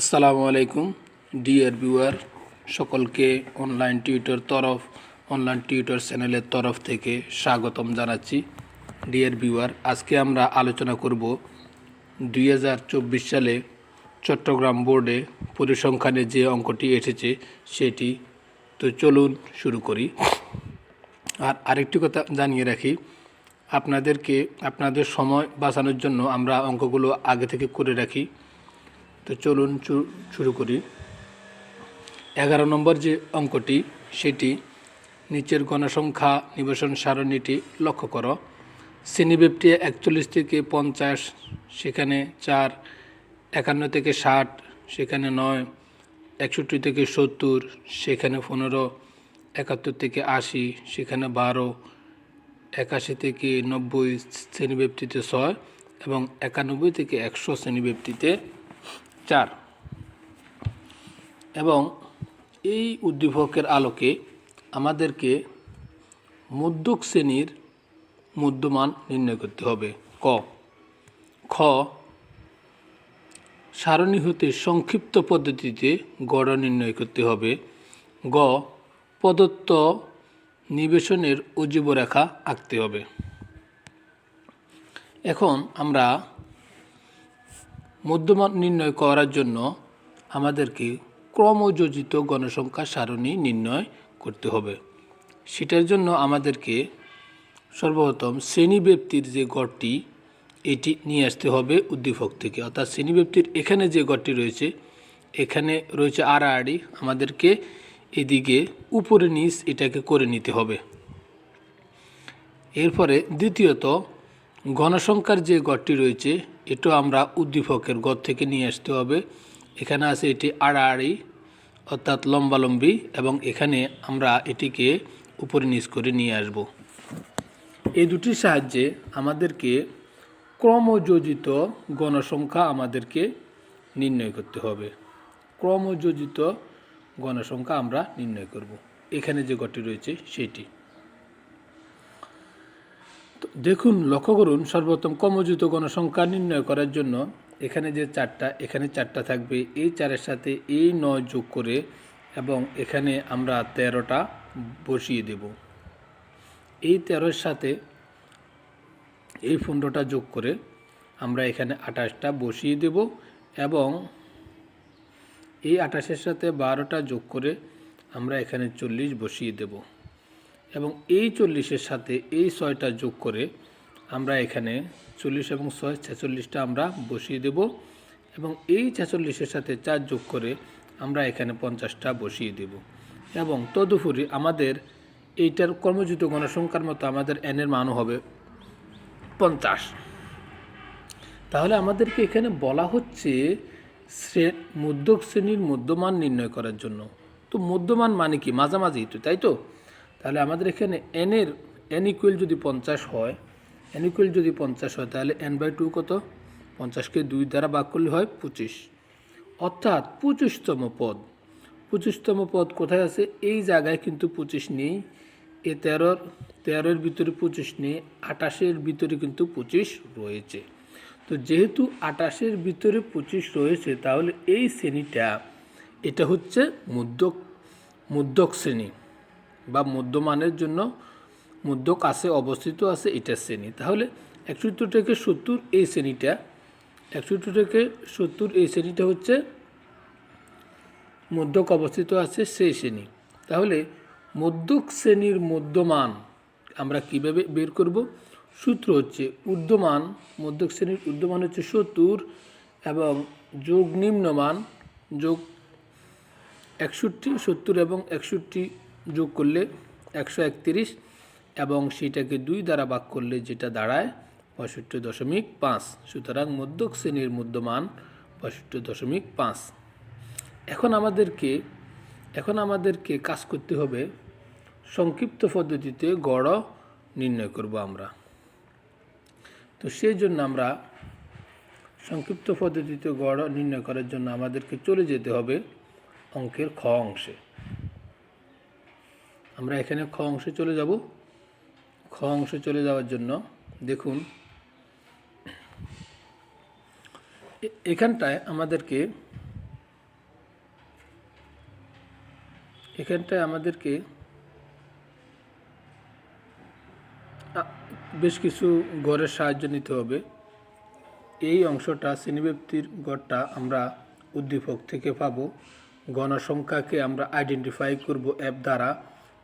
আসসালামু আলাইকুম, dear viewer, সকলকে অনলাইন টিউটর তরফ, অনলাইন টিউটর চ্যানেলের তরফ থেকে স্বাগতম জানাচ্ছি। ডিয়ার ভিউয়ার, আজকে আমরা আলোচনা করব দুই হাজার চব্বিশ সালে চট্টগ্রাম বোর্ডে পরিসংখ্যানে যে অঙ্কটি এসেছে সেটি। তো চলুন শুরু করি। আর আরেকটি কথা জানিয়ে রাখি, আপনাদেরকে, আপনাদের সময় বাঁচানোর জন্য আমরা অঙ্কগুলো আগে থেকে করে রাখি। তো চলুন শুরু করি। এগারো নম্বর যে অঙ্কটি, সেটি নিচের গণসংখ্যা নিবেশন সারণীটি লক্ষ্য করো। শ্রেণীব্যাপ্তি একচল্লিশ থেকে পঞ্চাশ, সেখানে চার, একান্ন থেকে ষাট, সেখানে নয়, একষট্টি থেকে সত্তর, সেখানে পনেরো, একাত্তর থেকে আশি, সেখানে বারো, একাশি থেকে নব্বই শ্রেণীব্যাপ্তিতে ছয় এবং একানব্বই থেকে একশো শ্রেণীব্যাপ্তিতে চার। এবং এই উদ্দীপকের আলোকে আমাদেরকে মধ্যক শ্রেণির মধ্যমান নির্ণয় করতে হবে। ক। খ। সারণী হতে সংক্ষিপ্ত পদ্ধতিতে গড় নির্ণয় করতে হবে। গ। প্রদত্ত নিবেশনের অজীব রেখা আঁকতে হবে। এখন আমরা মধ্যমান নির্ণয় করার জন্য আমাদেরকে ক্রমযোজিত গণসংখ্যা সারণী নির্ণয় করতে হবে। সেটার জন্য আমাদেরকে সর্বপ্রথম শ্রেণীব্যক্তির যে গড়টি, এটি নিয়ে আসতে হবে উদ্দীপক থেকে। অর্থাৎ শ্রেণীব্যক্তির এখানে যে গড়টি রয়েছে, এখানে রয়েছে আড়াআড়ি। আমাদেরকে এদিকে উপরে নিচ এটাকে করে নিতে হবে। এরপরে দ্বিতীয়ত, গণসংখ্যার যে গড়টি রয়েছে এটাও আমরা উদ্দীপকের গড় থেকে নিয়ে আসতে হবে। এখানে আছে এটি আড়াআড়ি, অর্থাৎ লম্বালম্বি, এবং এখানে আমরা এটিকে উপরে নিচ করে নিয়ে আসব। এই দুটির সাহায্যে আমাদেরকে ক্রমযোজিত গণসংখ্যা আমাদেরকে নির্ণয় করতে হবে। ক্রমযোজিত গণসংখ্যা আমরা নির্ণয় করব। এখানে যে গটি রয়েছে, সেটি। দেখুন, লক্ষ্য করুন সর্বপ্রথম কমযোজিত গণসংখ্যা নির্ণয় করার জন্য এখানে যে চারটা, এখানে চারটা থাকবে। এই চারের সাথে এই নয় যোগ করে এবং এখানে আমরা তেরোটা বসিয়ে দেব। এই তেরোর সাথে এই পনেরোটা যোগ করে আমরা এখানে আঠাশটা বসিয়ে দেব এবং এই আঠাশের সাথে বারোটা যোগ করে আমরা এখানে চল্লিশ বসিয়ে দেব। এবং এই চল্লিশের সাথে এই ছয়টা যোগ করে আমরা এখানে চল্লিশ এবং ছয়, ছেচল্লিশটা আমরা বসিয়ে দেব এবং এই ছেচল্লিশের সাথে চার যোগ করে আমরা এখানে পঞ্চাশটা বসিয়ে দেব। এবং তদুপরি আমাদের এইটার কর্মযুক্ত গণসংখ্যার মতো আমাদের এনের মানও হবে পঞ্চাশ। তাহলে আমাদেরকে এখানে বলা হচ্ছে মধ্যক শ্রেণির মধ্যমান নির্ণয় করার জন্য। তো মধ্যমান মানে কি? মাঝামাঝি তো, তাই তো? তাহলে আমাদের এখানে এনের এন ইকুয়াল যদি পঞ্চাশ হয় এন ইকুয়াল যদি পঞ্চাশ হয়, তাহলে এন বাই টু কত? পঞ্চাশকে দুই দ্বারা ভাগ করলে হয় পঁচিশ। অর্থাৎ পঁচিশতম পদ। পঁচিশতম পদ কোথায় আছে? এই জায়গায় কিন্তু পঁচিশ নেই। এ তেরোর তেরোর ভিতরে পঁচিশ নেই আটাশের ভিতরে কিন্তু পঁচিশ রয়েছে। তো যেহেতু আটাশের ভিতরে পঁচিশ রয়েছে, তাহলে এই শ্রেণীটা, এটা হচ্ছে মধ্যক মধ্যক শ্রেণি। মধ্যমানের জন্য মধ্যক আছে, অবস্থিত আছে, এটা শ্রেণি। তাহলে একষট্টি থেকে সত্তর এই শ্রেণীটা একষট্টি থেকে সত্তর এই শ্রেণীটা হচ্ছে মধ্যক অবস্থিত আছে সেই শ্রেণি। তাহলে মধ্যক শ্রেণির মধ্যমান আমরা কীভাবে বের করব? সূত্র হচ্ছে ঊর্ধ্বমান, মধ্যক শ্রেণির ঊর্ধ্বমান হচ্ছে সত্তর এবং যোগ নিম্নমান, যোগ একষট্টি, সত্তর এবং একষট্টি যোগ করলে একশো একত্রিশ এবং সেটাকে দুই দ্বারা ভাগ করলে যেটা দাঁড়ায় পঁয়ষট্টি দশমিক পাঁচ। সুতরাং মধ্যক শ্রেণির মধ্যমান পঁয়ষট্টি দশমিক পাঁচ। এখন আমাদেরকে এখন আমাদেরকে কাজ করতে হবে সংক্ষিপ্ত পদ্ধতিতে গড় নির্ণয় করব আমরা। তো সেই জন্য আমরা সংক্ষিপ্ত পদ্ধতিতে গড় নির্ণয় করার জন্য আমাদেরকে চলে যেতে হবে অঙ্কের খ অংশে। আমরা এখানে খ অংশে চলে যাব। খ অংশে চলে যাওয়ার জন্য দেখুন এখানটায় আমাদেরকে এখানটায় আমাদেরকে বেশ কিছু গড়ের সাহায্য নিতে হবে। এই অংশটা শ্রেণীব্যক্তির গড়টা আমরা উদ্দীপক থেকে পাব। গণসংখ্যাকে আমরা আইডেন্টিফাই করব অ্যাপ দ্বারা।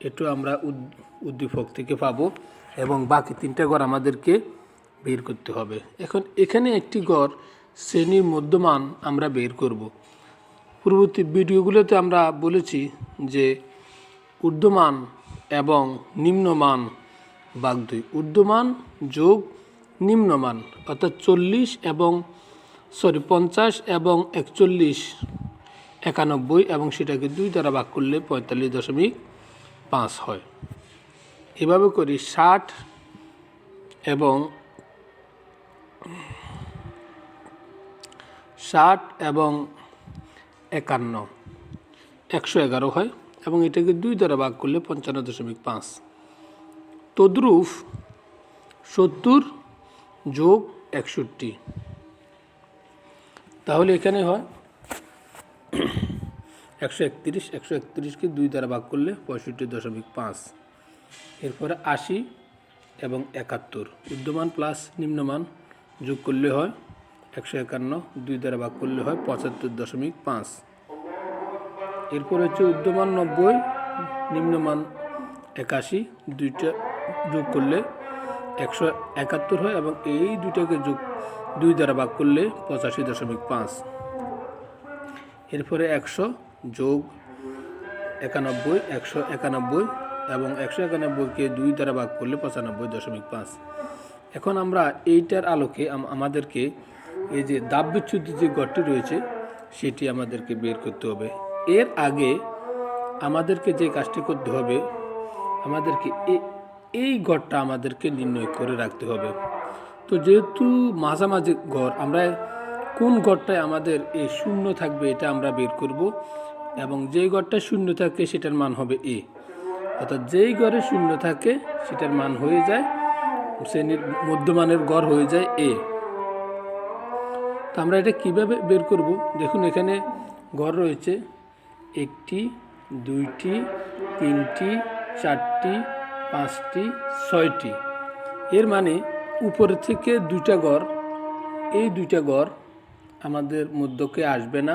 এটাও আমরা উদ- উদ্দীপক থেকে পাবো এবং বাকি তিনটা গড় আমাদেরকে বের করতে হবে। এখন এখানে একটি গড় শ্রেণির মধ্যমান আমরা বের করব। পূর্ববর্তী ভিডিওগুলোতে আমরা বলেছি যে ঊর্ধ্বমান এবং নিম্নমান বাঘ দুই। ঊর্ধ্বমান যোগ নিম্নমান, অর্থাৎ চল্লিশ এবং, সরি, পঞ্চাশ এবং একচল্লিশ, একানব্বই এবং সেটাকে দুই দ্বারা ভাগ করলে পঁয়তাল্লিশ দশমিক পাঁচ হয়। এভাবে করি ষাট এবং ষাট এবং একান্ন। একশো এগারো হয় এবং এটাকে দুই দ্বারা ভাগ করলে পঞ্চান্ন দশমিক পাঁচ। তদ্রূপ সত্তর যোগ একষট্টি। তাহলে এখানে হয় একশো একত্রিশ, একশো একত্রিশকে দুই দ্বারা ভাগ করলে পঁয়ষট্টি দশমিক পাঁচ। এরপরে আশি এবং একাত্তর। উদ্যমান প্লাস নিম্নমান যোগ করলে হয় একশো একান্ন, দুই দ্বারা ভাগ করলে হয় পঁচাত্তর দশমিক পাঁচ। এরপর হচ্ছে উদ্যমান নব্বই, নিম্নমান একাশি, দুইটা যোগ করলে একশো একাত্তর হয় এবং এই দুইটাকে যোগ দুই দ্বারা ভাগ করলে পঁচাশি দশমিক পাঁচ। এরপরে একশো যোগ একানব্বই, একশো একানব্বই এবং একশো একানব্বইকে দুই দ্বারা ভাগ করলে পঁচানব্বই দশমিক পাঁচ। এখন আমরা এইটার আলোকে আমাদেরকে এই যে দাববিচ্যুত যে গড়টি রয়েছে, সেটি আমাদেরকে বের করতে হবে। এর আগে আমাদেরকে যে কাজটি করতে হবে, আমাদেরকে এই গড়টা আমাদেরকে নির্ণয় করে রাখতে হবে। তো যেহেতু মাঝামাঝি গড়, আমরা কোন গড়টায় আমাদের এই শূন্য থাকবে এটা আমরা বের করব। এবং যেই গড়টা শূন্য থাকে, সেটার মান হবে এ অর্থাৎ যেই গড়ে শূন্য থাকে, সেটার মান হয়ে যায়, শ্রেণির মধ্যমানের গড় হয়ে যায় এ তো আমরা এটা কীভাবে বের করব? দেখুন, এখানে গড় রয়েছে একটি, দুইটি, তিনটি, চারটি, পাঁচটি, ছয়টি। এর মানে উপর থেকে দুইটা গড়, এই দুইটা গড় আমাদের মধ্যকে আসবে না।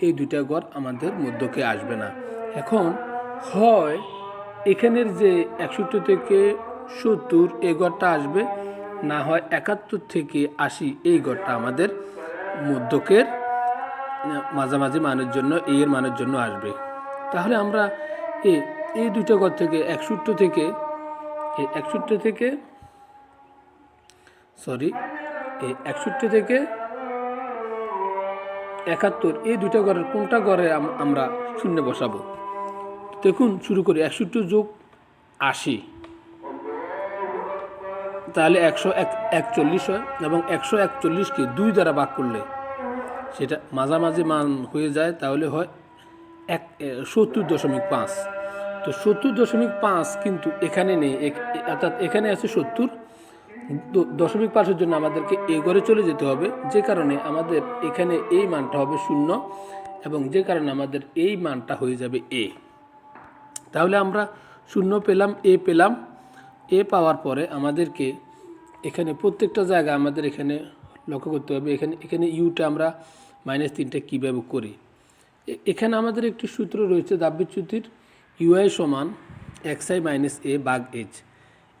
এই দুইটা গড় আমাদের মধ্যকে আসবে না। এখন হয় এখানের যে একষট্টি থেকে সত্তর এই গড়টা আসবে, না হয় একাত্তর থেকে আশি এই গড়টা আমাদের মধ্যকের মাঝামাঝি মানের জন্য এর মানের জন্য আসবে। তাহলে আমরা এ, এই দুইটা ঘর থেকে একষট্টি থেকে এই একষট্টি থেকে সরি এই একষট্টি থেকে একাত্তর, এই দুইটা ঘরের কোনটা ঘরে আমরা শূন্য বসাবো? দেখুন, শুরু করি, একষট্টি যোগ আশি। তাহলে একশো এক একচল্লিশ হয় এবং একশো একচল্লিশকে দুই দ্বারা ভাগ করলে সেটা মাঝামাঝি মান হয়ে যায়, তাহলে হয় এক সত্তর দশমিক পাঁচ। তো সত্তর দশমিক পাঁচ কিন্তু এখানে নেই অর্থাৎ এখানে আছে সত্তর দশমিক পাঁচের জন্য আমাদেরকে এ ঘরে চলে যেতে হবে। যে কারণে আমাদের এখানে এই মানটা হবে শূন্য এবং যে কারণে আমাদের এই মানটা হয়ে যাবে এ। তাহলে আমরা শূন্য পেলাম, এ পেলাম। এ পাওয়ার পরে আমাদেরকে এখানে প্রত্যেকটা জায়গা আমাদের এখানে লক্ষ্য করতে হবে। এখানে এখানে ইউটা আমরা মাইনাস তিনটা কীভাবে করি? এখানে আমাদের একটি সূত্র রয়েছে দাব্যচ্যুতির ইউআই সমান এক্স আই মাইনাস এ বাঘ এইচ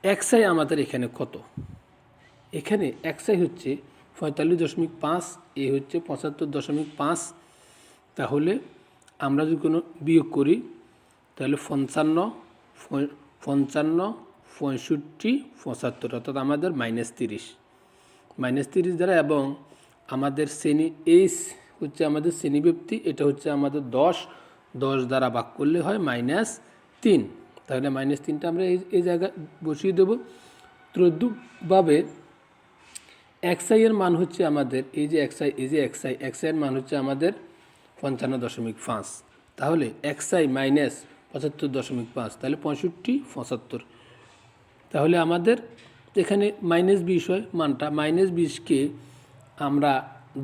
এক্স আই আমাদের এখানে কত? এখানে এক্স আই হচ্ছে পঁয়তাল্লিশ দশমিক পাঁচ, এ হচ্ছে পঁচাত্তর দশমিক পাঁচ। তাহলে আমরা যদি কোনো বিয়োগ করি, তাহলে পঞ্চান্ন পঞ্চান্ন, পঁয়ষট্টি, পঁচাত্তর, অর্থাৎ আমাদের মাইনাস তিরিশ। মাইনাস তিরিশ দ্বারা এবং আমাদের শ্রেণি এইচ হচ্ছে আমাদের শ্রেণীব্যক্তি এটা হচ্ছে আমাদের দশ। দশ দ্বারা ভাগ করলে হয় মাইনাস তিন। তাহলে মাইনাস তিনটা আমরা এই এই জায়গায় বসিয়ে দেবো। ত্রদ্দুভাবে এক্সআই এর মান হচ্ছে আমাদের, এই যে এক্সআই এই যে এক্সআই এক্সআই এর মান হচ্ছে আমাদের পঞ্চান্ন দশমিক পাঁচ। তাহলে এক্সআই মাইনাস পঁচাত্তর দশমিক পাঁচ, তাহলে পঁয়ষট্টি, পঁচাত্তর। তাহলে আমাদের এখানে মাইনাস বিশ হয়, মানটা মাইনাস বিশকে আমরা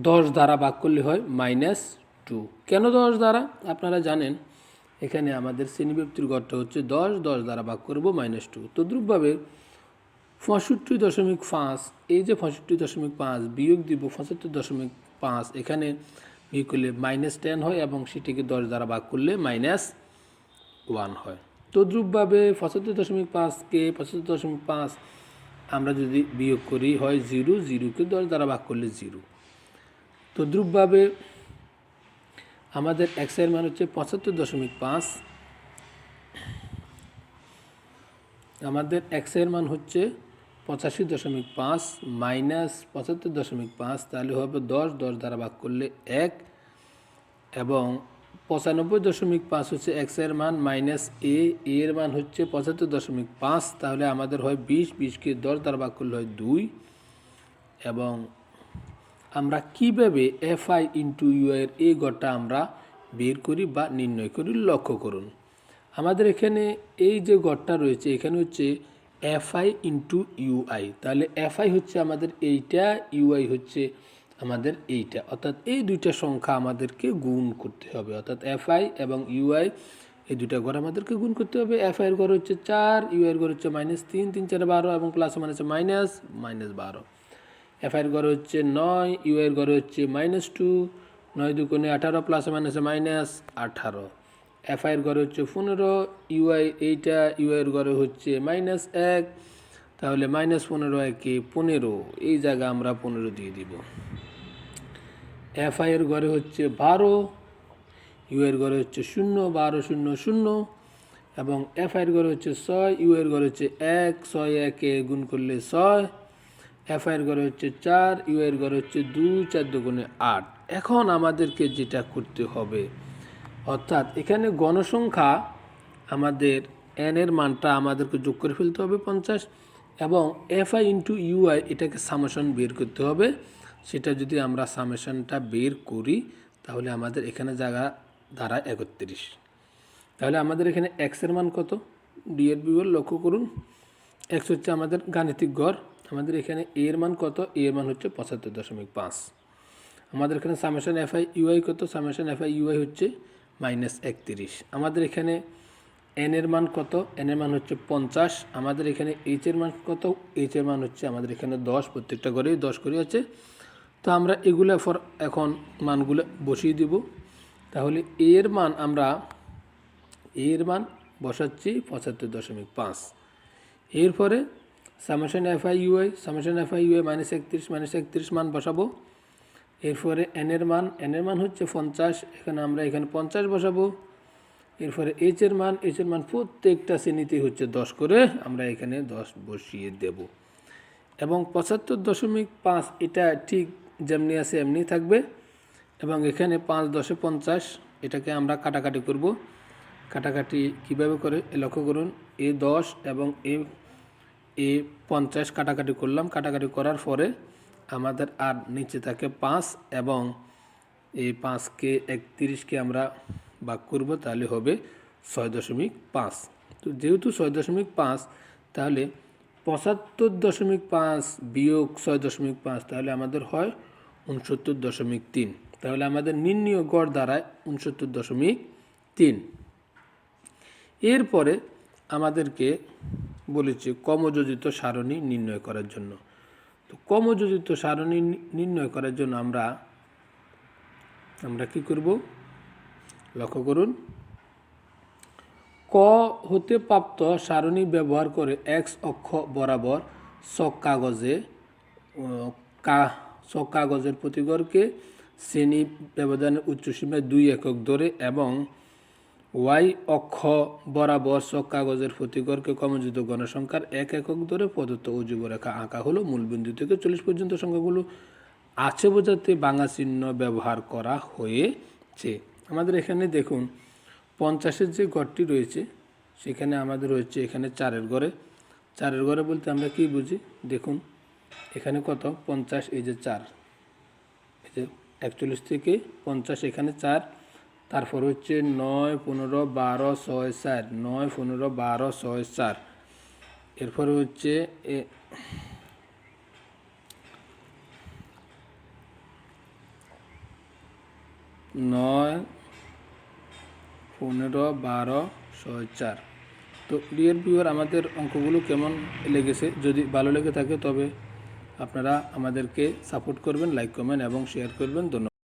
দশ দ্বারা ভাগ করলে হয় মাইনাস টু কেন দশ দ্বারা? আপনারা জানেন এখানে আমাদের শ্রেণীব্যক্তির গড়টা হচ্ছে দশ দশ দ্বারা ভাগ করব মাইনাস টু তদ্রূপভাবে পঁয়ষট্টি দশমিক পাঁচ, এই যে পঁয়ষট্টি দশমিক পাঁচ বিয়োগ দিব পঁচাত্তর দশমিক পাঁচ, এখানে বিয়োগ করলে মাইনাস টেন হয় এবং সেটিকে দশ দ্বারা ভাগ করলে মাইনাস ওয়ান হয়। তদ্রূপভাবে পঁচাত্তর দশমিক পাঁচকে পঁচাত্তর দশমিক পাঁচ আমরা যদি বিয়োগ করি হয় জিরো জিরোকে দশ দ্বারা ভাগ করলে জিরো তদ্রূপভাবে আমাদের এক্সের মান হচ্ছে পঁচাত্তর দশমিক পাঁচ। আমাদের এক্সের মান হচ্ছে পঁচাশি দশমিক পাঁচ মাইনাস পঁচাত্তর দশমিক পাঁচ, তাহলে হবে দশ। দশ দ্বারা ভাগ করলে এক। এবং পঁচানব্বই দশমিক পাঁচ হচ্ছে এক্সের মান মাইনাস এ এর মান হচ্ছে পঁচাত্তর দশমিক পাঁচ, তাহলে আমাদের হয় বিশ। বিশকে দশ দ্বারা ভাগ করলে হয় দুই। এবং আমরা কীভাবে এফ আই ইন্টু ইউ এর এই গড়টা আমরা বের করি বা নির্ণয় করি লক্ষ্য করুন। আমাদের এখানে এই যে গড়টা রয়েছে, এখানে হচ্ছে F I into U I তাহলে এফ আই হচ্ছে আমাদের এইটা ইউআই হচ্ছে আমাদের এইটা। অর্থাৎ এই দুইটা সংখ্যা আমাদেরকে গুণ করতে হবে। অর্থাৎ এফ আই এবং ইউ আই এই দুটা ঘর আমাদেরকে গুণ করতে হবে। এফ আইয়ের ঘর হচ্ছে চার ইউআইয়ের ঘর হচ্ছে মাইনাস তিন তিন চার বারো এবং প্লাস মানে হচ্ছে মাইনাস মাইনাস বারো। এফআইয়ের ঘরে হচ্ছে নয় ইউ এর ঘরে হচ্ছে মাইনাস টু নয় দুগুণে আঠারো প্লাস মাইনাসে মাইনাস আঠারো। এফআইয়ের ঘরে হচ্ছে পনেরো ইউআই এইটা ইউআইয়ের ঘরে হচ্ছে মাইনাস এক, তাহলে মাইনাস পনেরো একে পনেরো। এই জায়গা আমরা পনেরো দিয়ে দিব। এফআইয়ের ঘরে হচ্ছে বারো ইউ এর ঘরে হচ্ছে শূন্য, বারো শূন্য শূন্য, এবং এফআইয়ের ঘরে হচ্ছে ছয় ইউ এর ঘরে হচ্ছে এক, ছয় একে গুণ করলে ছয় এফ এর ঘরে হচ্ছে চার ইউ এর ঘরে হচ্ছে দুই, চার দুগুণে আট। এখন আমাদেরকে যেটা করতে হবে, অর্থাৎ এখানে গণসংখ্যা আমাদের এন এর মানটা আমাদেরকে যোগ করে ফেলতে হবে পঞ্চাশ এবং F I into U I এটাকে সামেশন বের করতে হবে। সেটা যদি আমরা সামেশনটা বের করি, তাহলে আমাদের এখানে জায়গা দাঁড়ায় একত্রিশ। তাহলে আমাদের এখানে এক্সের মান কত? ডি এর বিবল লক্ষ্য করুন। এক্স হচ্ছে আমাদের গাণিতিক গড়। আমাদের এখানে এ এর মান কত? এ এর মান হচ্ছে পঁচাত্তর দশমিক পাঁচ। আমাদের এখানে summation F I U I কত? Summation F I U I হচ্ছে মাইনাস একত্রিশ। আমাদের এখানে এন এর মান কত? এন এর মান হচ্ছে পঞ্চাশ। আমাদের এখানে এইচ এর মান কত? এইচ এর মান হচ্ছে আমাদের এখানে দশ। প্রত্যেকটা ঘরেই দশ করে আছে তো আমরা এগুলো ফর এখন মানগুলো বসিয়ে দিব। তাহলে এ এর মান আমরা এ এর মান বসাচ্ছি পঁচাত্তর দশমিক পাঁচ। এরপরে summation F I U I summation F I U I minus একত্রিশ মাইনাস একত্রিশ মান বসাবো। এরপরে এনের মান এনের মান হচ্ছে পঞ্চাশ, এখানে আমরা এখানে পঞ্চাশ বসাবো। এরপরে এইচ এর মান এইচ এর মান প্রত্যেকটা শ্রেণীতে হচ্ছে দশ করে, আমরা এখানে দশ বসিয়ে দেব। এবং পঁচাত্তর দশমিক পাঁচ, এটা ঠিক যেমনি আছে এমনি থাকবে। এবং এখানে পাঁচ দশে পঞ্চাশ, এটাকে আমরা কাটাকাটি করব। কাটাকাটি কীভাবে করে, লক্ষ্য করুন, এ দশ এবং এ এ পঞ্চাশ কাটাকাটি করলাম। কাটাকাটি করার পরে আমাদের আর নিচে থাকে পাঁচ এবং এই পাঁচকে একত্রিশকে আমরা ভাগ করব, তাহলে হবে ছয় দশমিক পাঁচ। তো যেহেতু ছয় দশমিক পাঁচ, তাহলে পঁচাত্তর দশমিক পাঁচ বিয়োগ ছয় দশমিক পাঁচ, তাহলে আমাদের হয় উনসত্তর দশমিক তিন। তাহলে আমাদের নির্ণীয় গড় দাঁড়ায় উনসত্তর দশমিক তিন। এরপরে আমাদেরকে বলেছে কমযোজিত সারণী নির্ণয় করার জন্য। তো কমযোজিত সারণী নির্ণয় করার জন্য আমরা আমরা কি করব? লক্ষ্য করুন। ক হতে প্রাপ্ত সারণী ব্যবহার করে এক্স অক্ষ বরাবর চক কাগজে কা চক কাগজের প্রতিগড়কে শ্রেণি ব্যবধানের উচ্চসীমায় দুই একক ধরে এবং ওয়াই অক্ষ বরাবর চক কাগজের প্রতিগড়কে কমযোজিত গণসংখ্যার এক একক ধরে প্রদত্ত রেখা আঁকা হলো মূলবিন্দু থেকে চল্লিশ পর্যন্ত সংখ্যাগুলো। আছে বোঝাতে বাংলা চিহ্ন ব্যবহার করা হয়েছে। আমাদের এখানে দেখুন, পঞ্চাশের যে ঘরটি রয়েছে, সেখানে আমাদের রয়েছে এখানে চারের ঘরে চারের ঘরে বলতে আমরা কি বুঝি? দেখুন, এখানে কত? পঞ্চাশ, এই যে চার। এই যে একচল্লিশ থেকে পঞ্চাশ, এখানে চার। তারপর হচ্ছে নয় পনেরো বারো ছয় চার নয় পনেরো বারো ছয় চার। এরপরে হচ্ছে নয় পনেরো বারো ছয় চার। তো ডিয়ার ভিউয়ার, আমাদের অঙ্কগুলো কেমন লেগেছে? যদি ভালো লেগে থাকে তবে আপনারা আমাদেরকে সাপোর্ট করবেন, লাইক কমেন্ট এবং শেয়ার করবেন। ধন্যবাদ।